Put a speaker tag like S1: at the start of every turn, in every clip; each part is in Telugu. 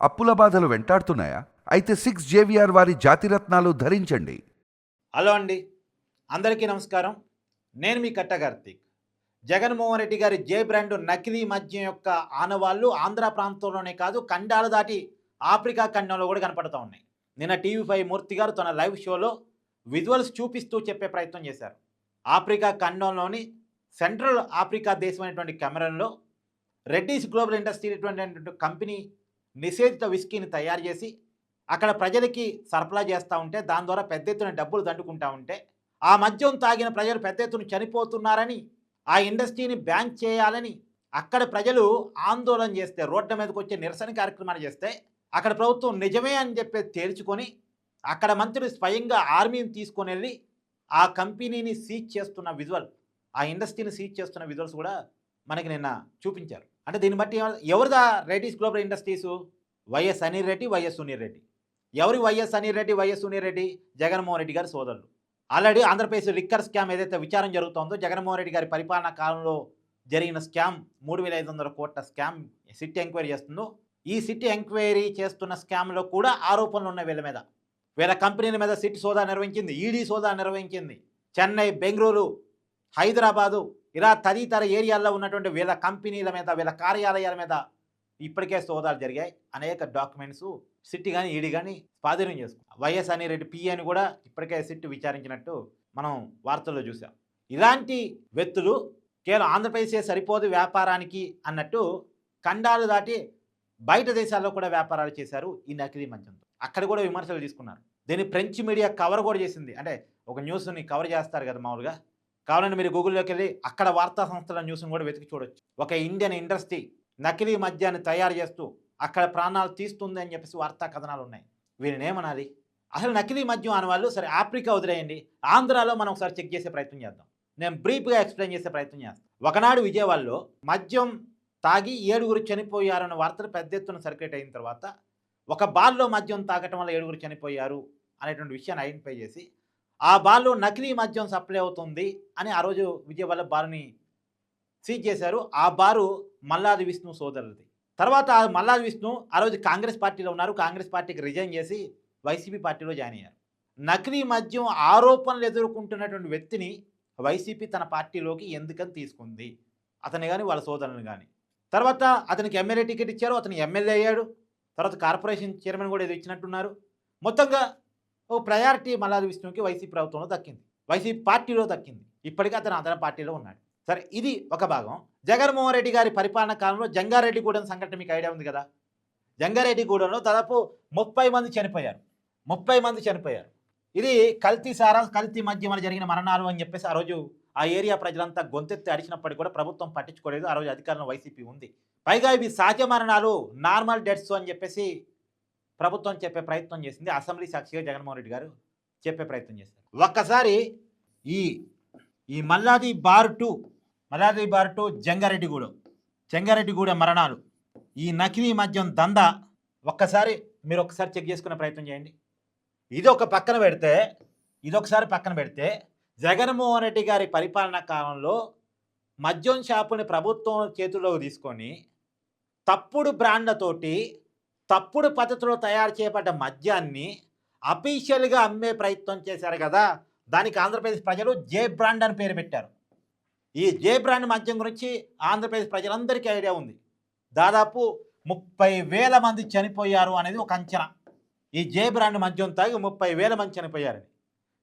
S1: అప్పుల బాధలు వెంటాడుతున్నాయా? అయితే సిక్స్ జేవిఆర్ వారి జాతిరత్నాలు ధరించండి.
S2: హలో అండి. అందరికీ నమస్కారం. నేను మీ కట్ట కార్తీక్. జగన్మోహన్ రెడ్డి గారి జే బ్రాండ్ నకిలీ మద్యం యొక్క ఆనవాళ్ళు ఆంధ్ర ప్రాంతంలోనే కాదు ఖండాలు దాటి ఆఫ్రికా ఖండంలో కూడా కనపడుతూ ఉన్నాయి. నిన్న టీవీ ఫైవ్ మూర్తి గారు తన లైవ్ షోలో విజువల్స్ చూపిస్తూ చెప్పే ప్రయత్నం చేశారు. ఆఫ్రికా ఖండంలోని సెంట్రల్ ఆఫ్రికా దేశమైనటువంటి కెమెరన్లో రెడ్డీస్ గ్లోబల్ ఇండస్ట్రీ అటువంటి కంపెనీ నిషేధిత విస్కీని తయారు చేసి అక్కడ ప్రజలకి సరఫరా చేస్తూ ఉంటే దాని ద్వారా పెద్ద ఎత్తున డబ్బులు దండుకుంటా ఉంటే ఆ మద్యం తాగిన ప్రజలు పెద్ద ఎత్తున చనిపోతున్నారని ఆ ఇండస్ట్రీని బ్యాన్ చేయాలని అక్కడ ప్రజలు ఆందోళన చేస్తే రోడ్ల మీదకి వచ్చే నిరసన కార్యక్రమాలు చేస్తే అక్కడ ప్రభుత్వం నిజమే అని చెప్పి తేల్చుకొని అక్కడ మంత్రులు స్వయంగా ఆర్మీని తీసుకొని వెళ్ళి ఆ కంపెనీని సీజ్ చేస్తున్న విజువల్ ఆ ఇండస్ట్రీని సీజ్ చేస్తున్న విజువల్స్ కూడా మనకి నిన్న చూపించారు. అంటే దీన్ని బట్టి ఎవరిదా Reddy's global industries? YS Anil Reddy YS Sunil Reddy. ఎవరి వైఎస్ అనిల్ రెడ్డి వైఎస్ సునీల్ రెడ్డి? జగన్మోహన్ రెడ్డి గారి సోదరులు. ఆల్రెడీ ఆంధ్రప్రదేశ్ లిక్కర్ స్కామ్ ఏదైతే విచారం జరుగుతోందో జగన్మోహన్ రెడ్డి గారి పరిపాలనా కాలంలో జరిగిన స్కామ్ మూడు వేల ఐదు వందల కోట్ల స్కామ్ సిట్ ఎంక్వైరీ చేస్తుందో ఈ సిట్ ఎంక్వైరీ చేస్తున్న స్కామ్లో కూడా ఆరోపణలు ఉన్నాయి వీళ్ళ మీద. వీళ్ళ కంపెనీల మీద సిట్ సోదా నిర్వహించింది ఈడీ సోదా నిర్వహించింది. చెన్నై బెంగళూరు హైదరాబాదు ఇలా తదితర ఏరియాల్లో ఉన్నటువంటి వీళ్ళ కంపెనీల మీద వీళ్ళ కార్యాలయాల మీద ఇప్పటికే సోదాలు జరిగాయి. అనేక డాక్యుమెంట్స్ సిట్ కానీ ఈడీ కానీ స్వాధీనం చేసుకున్నాం. వైఎస్ అని రెడ్డి పి అని కూడా ఇప్పటికే సిట్ విచారించినట్టు మనం వార్తల్లో చూసాం ఇలాంటి వ్యక్తులు కేవలం ఆంధ్రప్రదేశే సరిపోదు వ్యాపారానికి అన్నట్టు ఖండాలు దాటి బయట దేశాల్లో కూడా వ్యాపారాలు చేశారు ఈ నకిలీ మంచంతో అక్కడ కూడా విమర్శలు తీసుకున్నారు. దీన్ని ఫ్రెంచ్ మీడియా కవర్ కూడా చేసింది. అంటే ఒక న్యూస్ని కవర్ చేస్తారు కదా మామూలుగా. కావాలంటే మీరు గూగుల్లోకి వెళ్ళి అక్కడ వార్తా సంస్థల న్యూస్ని కూడా వెతికి చూడొచ్చు. ఒక ఇండియన్ ఇండస్ట్రీ నకిలీ మద్యాన్ని తయారు చేస్తూ అక్కడ ప్రాణాలు తీస్తుంది అని చెప్పేసి వార్తా కథనాలు ఉన్నాయి. వీరిని ఏమనాలి? అసలు నకిలీ మద్యం అని వాళ్ళు సరే ఆఫ్రికా వదిలేయండి ఆంధ్రాలో మనం ఒకసారి చెక్ చేసే ప్రయత్నం చేద్దాం. నేను బ్రీఫ్గా ఎక్స్ప్లెయిన్ చేసే ప్రయత్నం చేస్తాను. ఒకనాడు విజయవాడలో మద్యం తాగి ఏడుగురు చనిపోయారన్న వార్తలు పెద్ద ఎత్తున సర్క్యులేట్ అయిన తర్వాత ఒక బార్లో మద్యం తాగటం వల్ల ఏడుగురు చనిపోయారు అనేటువంటి విషయాన్ని ఐడెంటిఫై చేసి ఆ బాల్లో నకిలీ మద్యం సప్లై అవుతుంది అని ఆ రోజు విజయవాడ బారుని సీజ్ చేశారు. ఆ బారు మల్లాది విష్ణు సోదరులది. తర్వాత మల్లాది విష్ణు ఆ రోజు కాంగ్రెస్ పార్టీలో ఉన్నారు. కాంగ్రెస్ పార్టీకి రిజైన్ చేసి వైసీపీ పార్టీలో జాయిన్ అయ్యారు. నకిలీ మద్యం ఆరోపణలు ఎదుర్కొంటున్నటువంటి వ్యక్తిని వైసీపీ తన పార్టీలోకి ఎందుకని తీసుకుంది? అతని కానీ వాళ్ళ సోదరుని కానీ తర్వాత అతనికి ఎమ్మెల్యే టికెట్ ఇచ్చారు. అతను ఎమ్మెల్యే అయ్యాడు. తర్వాత కార్పొరేషన్ చైర్మన్ కూడా ఏదో ఇచ్చినట్టున్నారు. మొత్తంగా ఓ ప్రయారిటీ మల్లాది విష్ణుకి వైసీపీ ప్రభుత్వంలో దక్కింది. వైసీపీ పార్టీలో దక్కింది. ఇప్పటికీ అతను అతని పార్టీలో ఉన్నాడు. సరే ఇది ఒక భాగం. జగన్మోహన్ రెడ్డి గారి పరిపాలన కాలంలో జంగారెడ్డిగూడెం సంఘటన మీకు ఐడియా ఉంది కదా? జంగారెడ్డిగూడెంలో దాదాపు ముప్పై మంది చనిపోయారు. ముప్పై మంది చనిపోయారు. ఇది కల్తీ సారా కల్తీ మధ్యమన జరిగిన మరణాలు అని చెప్పేసి ఆ రోజు ఆ ఏరియా ప్రజలంతా గొంతెత్తి అడిచినప్పటికీ కూడా ప్రభుత్వం పట్టించుకోలేదు. ఆ రోజు అధికారంలో వైసీపీ ఉంది. పైగా ఇవి సహజ మరణాలు నార్మల్ డెత్స్ అని చెప్పేసి ప్రభుత్వం చెప్పే ప్రయత్నం చేసింది. అసెంబ్లీ సాక్షిగా జగన్మోహన్ రెడ్డి గారు చెప్పే ప్రయత్నం చేశారు. ఒక్కసారి ఈ ఈ Malladi bar to Malladi bar to Jangareddygudem Jangareddygudem మరణాలు ఈ నకిలీ మద్యం దందా ఒక్కసారి మీరు ఒకసారి చెక్ చేసుకునే ప్రయత్నం చేయండి. ఇది ఒక పక్కన పెడితే ఇది ఒకసారి పక్కన పెడితే జగన్మోహన్ రెడ్డి గారి పరిపాలన కాలంలో మద్యం షాపుని ప్రభుత్వం చేతుల్లోకి తీసుకొని తప్పుడు బ్రాండ్లతోటి తప్పుడు పద్ధతిలో తయారు చేయబడ్డ మద్యాన్ని అఫీషియల్గా అమ్మే ప్రయత్నం చేశారు కదా దానికి ఆంధ్రప్రదేశ్ ప్రజలు జే బ్రాండ్ అని పేరు పెట్టారు. ఈ జే బ్రాండ్ మద్యం గురించి ఆంధ్రప్రదేశ్ ప్రజలందరికీ ఐడియా ఉంది. దాదాపు ముప్పై వేల మంది చనిపోయారు అనేది ఒక అంచనా. ఈ జే బ్రాండ్ మద్యం తాగి ముప్పై వేల మంది చనిపోయారని.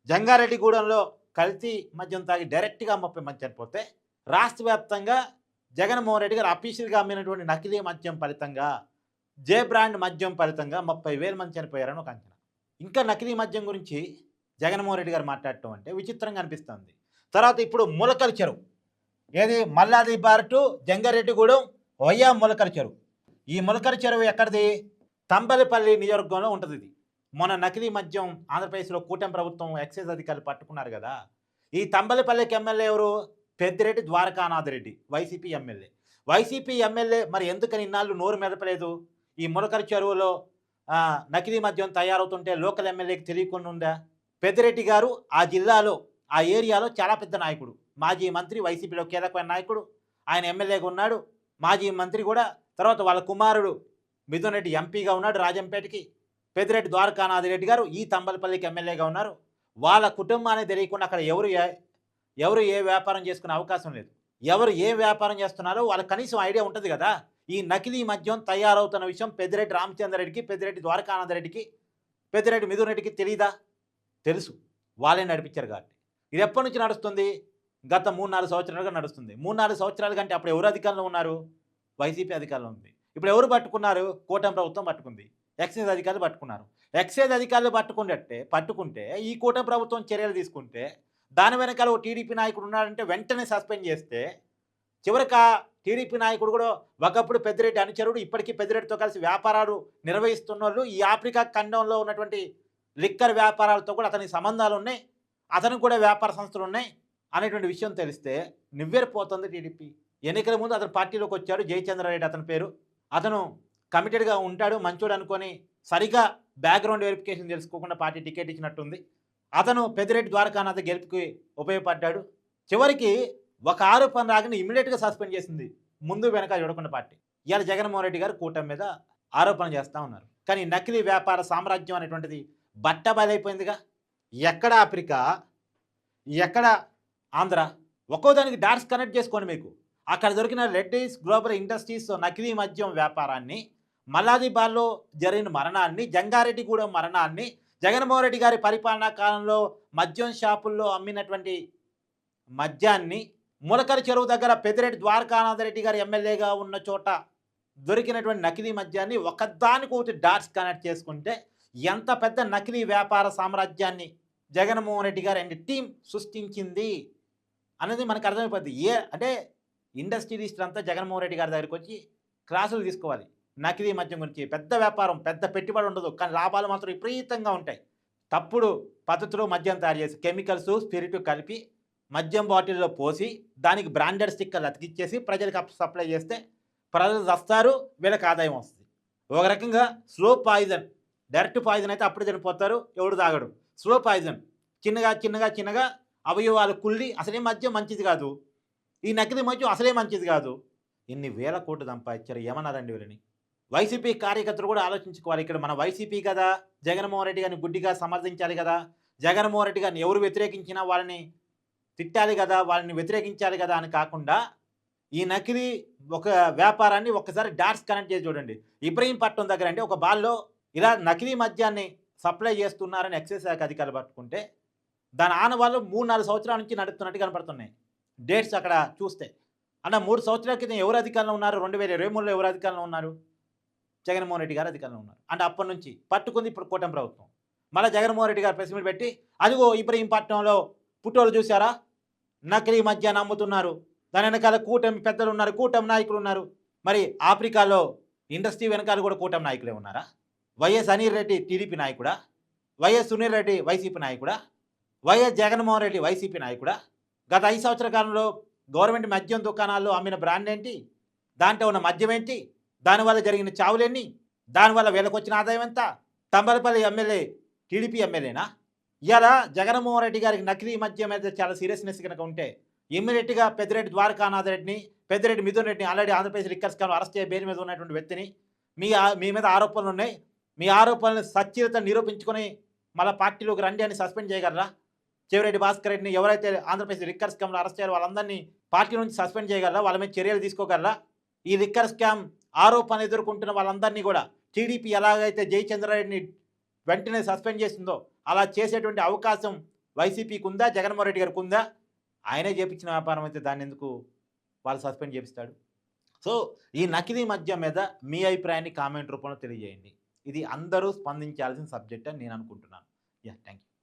S2: జంగారెడ్డిగూడెంలో కల్తీ మద్యం తాగి డైరెక్ట్గా ముప్పై మంది చనిపోతే రాష్ట్ర వ్యాప్తంగా జగన్మోహన్ రెడ్డి గారు అఫీషియల్గా అమ్మినటువంటి నకిలీ మద్యం ఫలితంగా జే బ్రాండ్ మద్యం ఫలితంగా ముప్పై వేల మంది చనిపోయారని ఒక అంచనా. ఇంకా నకిలీ మద్యం గురించి జగన్మోహన్ రెడ్డి గారు మాట్లాడటం అంటే విచిత్రంగా అనిపిస్తుంది. తర్వాత ఇప్పుడు ములకల చెరువు. ఏది? మల్లాది బార్టు జంగారెడ్డిగూడెం వయ్యా ములకల చెరువు. ఈ ములకల చెరువు ఎక్కడిది? తంబలిపల్లి నియోజకవర్గంలో ఉంటుంది ఇది. మొన్న నకిలీ మద్యం ఆంధ్రప్రదేశ్లో కూటమి ప్రభుత్వం ఎక్సైజ్ అధికారులు పట్టుకున్నారు కదా. ఈ తంబలిపల్లికి ఎమ్మెల్యే ఎవరు? Peddireddy Dwarakanath Reddy YCP MLA. YCP MLA మరి ఎందుకని ఇన్నాళ్ళు నోరు మెదపలేదు? ఈ ములకల చెరువులో నకిలీ మద్యం తయారవుతుంటే లోకల్ ఎమ్మెల్యేకి తెలియకుండా ఉందా? పెద్దిరెడ్డి గారు ఆ జిల్లాలో ఆ ఏరియాలో చాలా పెద్ద నాయకుడు. మాజీ మంత్రి వైసీపీలో కీలకమైన నాయకుడు. ఆయన ఎమ్మెల్యేగా ఉన్నాడు. మాజీ మంత్రి కూడా తర్వాత వాళ్ళ కుమారుడు మిథున్ రెడ్డి ఎంపీగా ఉన్నాడు రాజంపేటకి. పెద్దిరెడ్డి ద్వారకానాథ్ రెడ్డి గారు ఈ తంబలపల్లికి ఎమ్మెల్యేగా ఉన్నారు. వాళ్ళ కుటుంబాన్ని తెలియకుండా అక్కడ ఎవరు ఏ- ఎవరు ఏ వ్యాపారం చేసుకునే అవకాశం లేదు. ఎవరు ఏ వ్యాపారం చేస్తున్నారో వాళ్ళకి కనీసం ఐడియా ఉంటుంది కదా. ఈ నకిలీ మద్యం తయారవుతున్న విషయం పెద్దిరెడ్డి రామచంద్రరెడ్డికి పెద్దిరెడ్డి ద్వారకానందరెడ్డికి పెద్దిరెడ్డి మిథున్ రెడ్డికి తెలీదా? తెలుసు. వాళ్ళే నడిపించారు కాబట్టి. ఇది ఎప్పటి నుంచి నడుస్తుంది? గత మూడు నాలుగు సంవత్సరాలుగా నడుస్తుంది. మూడు నాలుగు సంవత్సరాల కంటే అప్పుడు ఎవరు అధికారంలో ఉన్నారు? వైసీపీ అధికారంలో ఉంది. ఇప్పుడు ఎవరు పట్టుకున్నారు? కూటమి ప్రభుత్వం పట్టుకుంది. ఎక్సైజ్ అధికారులు పట్టుకున్నారు. ఎక్సైజ్ అధికారులు పట్టుకున్నట్టే పట్టుకుంటే ఈ కూటమి ప్రభుత్వం చర్యలు తీసుకుంటే దాని వెనకాల ఓ టీడీపీ నాయకుడు ఉన్నాడంటే వెంటనే సస్పెండ్ చేస్తే చివరికి టీడీపీ నాయకుడు కూడా ఒకప్పుడు పెద్దిరెడ్డి అనుచరుడు ఇప్పటికీ పెద్దిరెడ్డితో కలిసి వ్యాపారాలు నిర్వహిస్తున్న వాళ్ళు ఈ ఆఫ్రికా ఖండంలో ఉన్నటువంటి లిక్కర్ వ్యాపారాలతో కూడా అతనికి సంబంధాలు ఉన్నాయి. అతనికి కూడా వ్యాపార సంస్థలు ఉన్నాయి అనేటువంటి విషయం తెలిస్తే నివ్వెరిపోతుంది టీడీపీ. ఎన్నికల ముందు అతను పార్టీలోకి వచ్చాడు జయచంద్రారెడ్డి అతని పేరు. అతను కమిటెడ్గా ఉంటాడు మంచోడు అనుకొని సరిగా బ్యాక్గ్రౌండ్ వెరిఫికేషన్ తెలుసుకోకుండా పార్టీ టికెట్ ఇచ్చినట్టుంది. అతను పెద్దిరెడ్డి ద్వారకానాథ్ గెలుపుకి ఉపయోగపడ్డాడు. చివరికి ఒక ఆరోపణ రాగానే ఇమీడియట్గా సస్పెండ్ చేసింది. ముందు వెనక చూడకుండా పార్టీ. ఇవాళ జగన్మోహన్ రెడ్డి గారు కూటమి మీద ఆరోపణ చేస్తూ ఉన్నారు. కానీ నకిలీ వ్యాపార సామ్రాజ్యం అనేటువంటిది బట్టబయలైపోయిందిగా. ఎక్కడ ఆఫ్రికా ఎక్కడ ఆంధ్ర ఒక్కో దానికి డాట్స్ కనెక్ట్ చేసుకోండి మీకు. అక్కడ దొరికిన రెడ్డీస్ గ్లోబల్ ఇండస్ట్రీస్ నకిలీ మద్యం వ్యాపారాన్ని మల్లాదిబాల్లో జరిగిన మరణాన్ని జంగారెడ్డిగూడెం మరణాన్ని జగన్మోహన్ రెడ్డి గారి పరిపాలనా కాలంలో మద్యం షాపుల్లో అమ్మినటువంటి మద్యాన్ని ములకరి చెరువు దగ్గర పెద్దిరెడ్డి ద్వారకానాథ రెడ్డి గారు ఎమ్మెల్యేగా ఉన్న చోట దొరికినటువంటి నకిలీ మద్యాన్ని ఒకదానికొకటి డాట్స్ కనెక్ట్ చేసుకుంటే ఎంత పెద్ద నకిలీ వ్యాపార సామ్రాజ్యాన్ని జగన్మోహన్ రెడ్డి గారు అండ్ టీం సృష్టించింది అనేది మనకు అర్థమైపోద్ది. ఏ అంటే ఇండస్ట్రియలిస్ట్ అంతా జగన్మోహన్ రెడ్డి గారి దగ్గరికి వచ్చి క్లాసులు తీసుకోవాలి. నకిలీ మద్యం గురించి పెద్ద వ్యాపారం పెద్ద పెట్టుబడి ఉండదు. కానీ లాభాలు మాత్రం విపరీతంగా ఉంటాయి. తప్పుడు పద్ధతిలో మద్యం తయారు చేసి కెమికల్స్ స్పిరిట్ కలిపి మద్యం బాటిల్లో పోసి దానికి బ్రాండెడ్ స్టిక్కర్లు అతికిచ్చేసి ప్రజలకు అప్ సప్లై చేస్తే ప్రజలు వస్తారు వీళ్ళకి ఆదాయం వస్తుంది. ఒక రకంగా స్లో పాయిజన్ డైరెక్ట్ పాయిజన్ అయితే అప్పుడు చనిపోతారు ఎవడు తాగడు. స్లో పాయిజన్ చిన్నగా చిన్నగా చిన్నగా అవయవాలు కుళ్ళి అసలే మద్యం మంచిది కాదు. ఈ నకిలీ మద్యం అసలే మంచిది కాదు. ఇన్ని వేల కోట్లు సంపాదించారు ఏమన్నారండి వీళ్ళని? వైసీపీ కార్యకర్తలు కూడా ఆలోచించుకోవాలి ఇక్కడ మన వైసీపీ కదా జగన్మోహన్ రెడ్డి గారిని గుడ్డిగా సమర్థించాలి కదా జగన్మోహన్ రెడ్డి గారిని ఎవరు వ్యతిరేకించినా వాళ్ళని తిట్టాలి కదా వాళ్ళని వ్యతిరేకించాలి కదా అని కాకుండా ఈ నకిలీ ఒక వ్యాపారాన్ని ఒక్కసారి డాట్స్ కనెక్ట్ చేసి చూడండి. ఇబ్రహీంపట్నం దగ్గర అంటే ఒక బాల్లో ఇలా నకిలీ మద్యాన్ని సప్లై చేస్తున్నారని ఎక్సైజ్ శాఖ అధికారులు పట్టుకుంటే దాని ఆనవాళ్ళు మూడు నాలుగు సంవత్సరాల నుంచి నడుపుతున్నట్టు కనపడుతున్నాయి. డేట్స్ అక్కడ చూస్తే. అన్న మూడు సంవత్సరాల క్రితం ఎవరు అధికారంలో ఉన్నారు? రెండు వేల ఇరవై మూడులో ఎవరు అధికారంలో ఉన్నారు? జగన్మోహన్ రెడ్డి గారు అధికారంలో ఉన్నారు. అంటే అప్పటి నుంచి పట్టుకుంది ఇప్పుడు కూటమి ప్రభుత్వం. మళ్ళీ జగన్మోహన్ రెడ్డి గారు ప్రెస్ మీట్ పెట్టి అదిగో ఇబ్రహీంపట్నంలో పుట్టోళ్ళు చూసారా నకిలీ మద్యాన్ని అమ్ముతున్నారు దాని వెనకాల కూటమి పెద్దలు ఉన్నారు కూటమి నాయకులు ఉన్నారు. మరి ఆఫ్రికాలో ఇండస్ట్రీ వెనకాల కూడా కూటమి నాయకులే ఉన్నారా? వైఎస్ అనిల్ రెడ్డి టీడీపీ నాయకుడా? వైఎస్ సునీల్ రెడ్డి వైసీపీ నాయకుడా? వైఎస్ జగన్మోహన్ రెడ్డి వైసీపీ నాయకుడా? గత ఐదు సంవత్సరాల కాలంలో గవర్నమెంట్ మద్యం దుకాణాల్లో అమ్మిన బ్రాండ్ ఏంటి? దాంట్లో ఉన్న మద్యం ఏంటి? దానివల్ల జరిగిన చావులెన్ని దానివల్ల వీళ్ళకొచ్చిన ఆదాయం ఎంత? తంబలపల్లి ఎమ్మెల్యే టీడీపీ ఎమ్మెల్యేనా? ఇలా జగన్మోహన్ రెడ్డి గారికి నకిలీ మధ్య మీద చాలా సీరియస్నెస్ కనుక ఉంటే ఇమ్మీడియట్గా పెద్దిరెడ్డి ద్వారకానాథ్ రెడ్డిని పెద్దిరెడ్డి మిథున్ రెడ్డిని ఆల్రెడీ ఆంధ్రప్రదేశ్ లిక్కర్స్ కాలం అరెస్ట్ చేయ మీద ఉన్నటువంటి వ్యక్తిని మీ మీ మీద ఆరోపణలు ఉన్నాయి. మీ ఆరోపణలను సత్యత నిరూపించుకొని మళ్ళీ పార్టీలోకి రండి అని సస్పెండ్ చేయగలరా? చెవిరెడ్డి భాస్కర్ రెడ్డిని ఎవరైతే ఆంధ్రప్రదేశ్ లిక్కర్ స్కామ్లో అరెస్ట్ చేయాలి వాళ్ళందరినీ పార్టీ నుంచి సస్పెండ్ చేయగలరా? వాళ్ళ మీద చర్యలు తీసుకోగలరా? ఈ లిక్కర్ స్కామ్ ఆరోపణ ఎదుర్కొంటున్న వాళ్ళందరినీ కూడా టీడీపీ ఎలాగైతే జయచంద్రారెడ్డిని వెంటనే సస్పెండ్ చేసిందో అలా చేసేటువంటి అవకాశం వైసీపీకి ఉందా జగన్మోహన్ రెడ్డి గారికి ఉందా ఆయనే చేపించిన వ్యాపారం అయితే దాన్ని ఎందుకు వాళ్ళు సస్పెండ్ చేపిస్తాడు? సో ఈ నకిలీ మద్యం మీద మీ అభిప్రాయాన్ని కామెంట్ రూపంలో తెలియజేయండి. ఇది అందరూ స్పందించాల్సిన సబ్జెక్ట్ అని నేను అనుకుంటున్నాను. Yeah thank you